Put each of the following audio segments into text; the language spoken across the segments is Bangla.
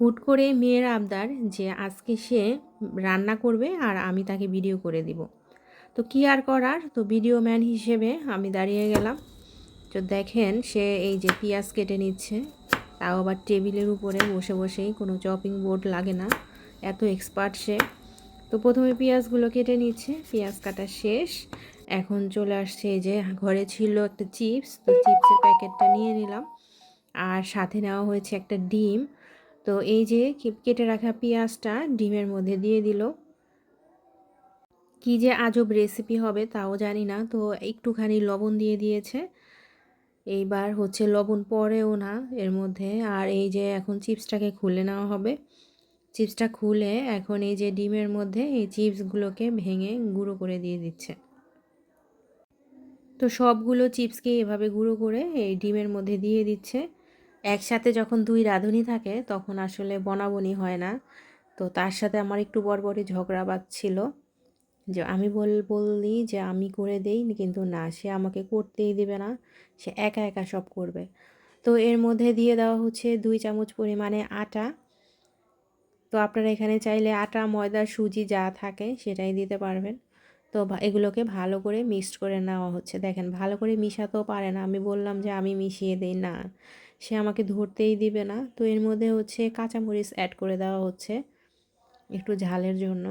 হুট করে মেয়ের আবদার যে আজকে সে রান্না করবে আর আমি তাকে ভিডিও করে দিব। তো কি আর করার? তো ভিডিও ম্যান হিসেবে আমি দাঁড়িয়ে গেলাম। তো দেখেন সে এই যে পেঁয়াজ কেটে নিচ্ছে। তাও আবার টেবিলের উপরে বসে বসেই কোনো চপিং বোর্ড লাগে না। এত এক্সপার্ট সে। তো প্রথমে পেঁয়াজগুলো কেটে নিচ্ছে। পেঁয়াজ কাটা শেষ। এখন চলে আসছে এই যে ঘরে ছিল একটা চিপস, তো চিপসের প্যাকেটটা নিয়ে নিলাম। আর সাথে নেওয়া হয়েছে একটা ডিম। তো এই যে কেটে রাখা পেঁয়াজটা ডিমের মধ্যে দিয়ে দিল। কি যে আজব রেসিপি হবে তাও জানি না, তো একটুখানি লবণ দিয়ে দিয়েছে। এইবার হচ্ছে লবণ পরেও না এর মধ্যে। আর এই যে এখন চিপসটাকে খুলে নেওয়া হবে। চিপসটা খুলে এখন এই যে ডিমের মধ্যে এই চিপসগুলোকে ভেঙে গুঁড়ো করে দিয়ে দিচ্ছে। তো সবগুলো চিপসকে এভাবে গুঁড়ো করে এই ডিমের মধ্যে দিয়ে দিচ্ছে। একসাথে যখন দুই রাঁধুনি থাকে, তখন আসলে বনাবনি হয় না। তো তার সাথে আমার একটু বড় ঝগড়া বাজছিল যে আমি বল, বললি যে আমি করে দেই, কিন্তু না, সে আমাকে করতেই দেবে না। সে একা একা সব করবে। তো এর মধ্যে দিয়ে দেওয়া হচ্ছে দুই চামচ পরিমাণে আটা। তো আপনারা এখানে চাইলে আটা, ময়দা, সুজি যা থাকে সেটাই দিতে পারবেন। তো এগুলোকে ভালো করে মিক্সড করে নেওয়া হচ্ছে। দেখেন, ভালো করে মিশাতেও পারে না। আমি বললাম যে, আমি মিশিয়ে দিই। না, সে আমাকে ধরতেই দিবে না। তো এর মধ্যে হচ্ছে কাঁচামরিচ অ্যাড করে দেওয়া হচ্ছে একটু ঝালের জন্য।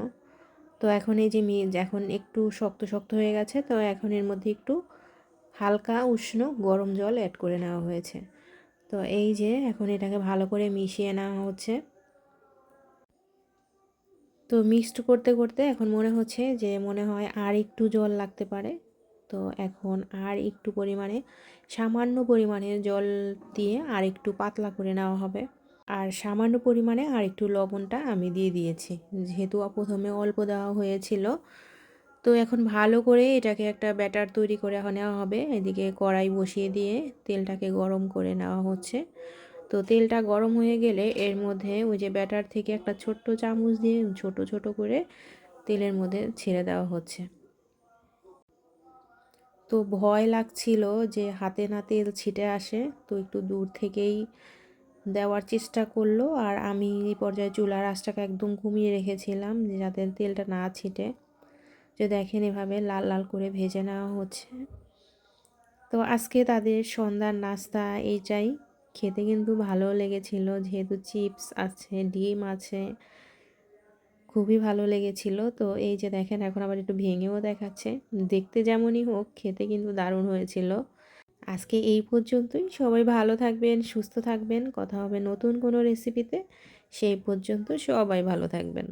তো এখন এই যে এখন একটু শক্ত শক্ত হয়ে গেছে। তো এখন এর মধ্যে একটু হালকা উষ্ণ গরম জল অ্যাড করে নেওয়া হয়েছে। তো এই যে, এখন এটাকে ভালো করে মিশিয়ে নেওয়া হচ্ছে। তো মিক্সড করতে করতে এখন মনে হচ্ছে যে মনে হয় আর একটু জল লাগতে পারে। তো এখন আর একটু পরিমাণে, সামান্য পরিমাণে জল দিয়ে আর একটু পাতলা করে নেওয়া হবে। আর সামান্য পরিমাণে আর একটু লবণটা আমি দিয়ে দিয়েছি। যেহেতু প্রথমে অল্প দেওয়া হয়েছিল, তো এখন ভালো করে এটাকে একটা ব্যাটার তৈরি করে নেওয়া হবে। এদিকে কড়াই বসিয়ে দিয়ে তেলটাকে গরম করে নেওয়া হচ্ছে। তো তেলটা গরম হয়ে গেলে এর মধ্যে ওই যে ব্যাটার থেকে একটা ছোট্ট চামচ দিয়ে ছোট ছোট করে তেলের মধ্যে ছেড়ে দেওয়া হচ্ছে। তো ভয় লাগছিল যে হাতে না তেল ছিটে আসে, তো একটু দূর থেকেই দেওয়ার চেষ্টা করল। আর আমি এই পর্যায়ে চুলার আঁচটাকে একদম কমিয়ে রেখেছিলাম যাতে তেলটা না ছিটে। যে দেখেন এভাবে লাল লাল করে ভেজে নেওয়া হচ্ছে। তো আজকে তাদের সন্ধ্যার নাস্তা এইটাই। খেতে কিন্তু ভালো লেগেছিল। যেহেতু চিপস আছে, ডিম আছে, খুবই ভালো লেগেছিল। তো এই যে দেখেন, এখন আবার একটু ভেঙেও দেখাচ্ছে। দেখতে যেমনই হোক, খেতে কিন্তু দারুণ হয়েছিল। আজকে এই পর্যন্তই। সবাই ভালো থাকবেন, সুস্থ থাকবেন। কথা হবে নতুন কোনো রেসিপিতে সেই পর্যন্ত সবাই ভালো থাকবেন।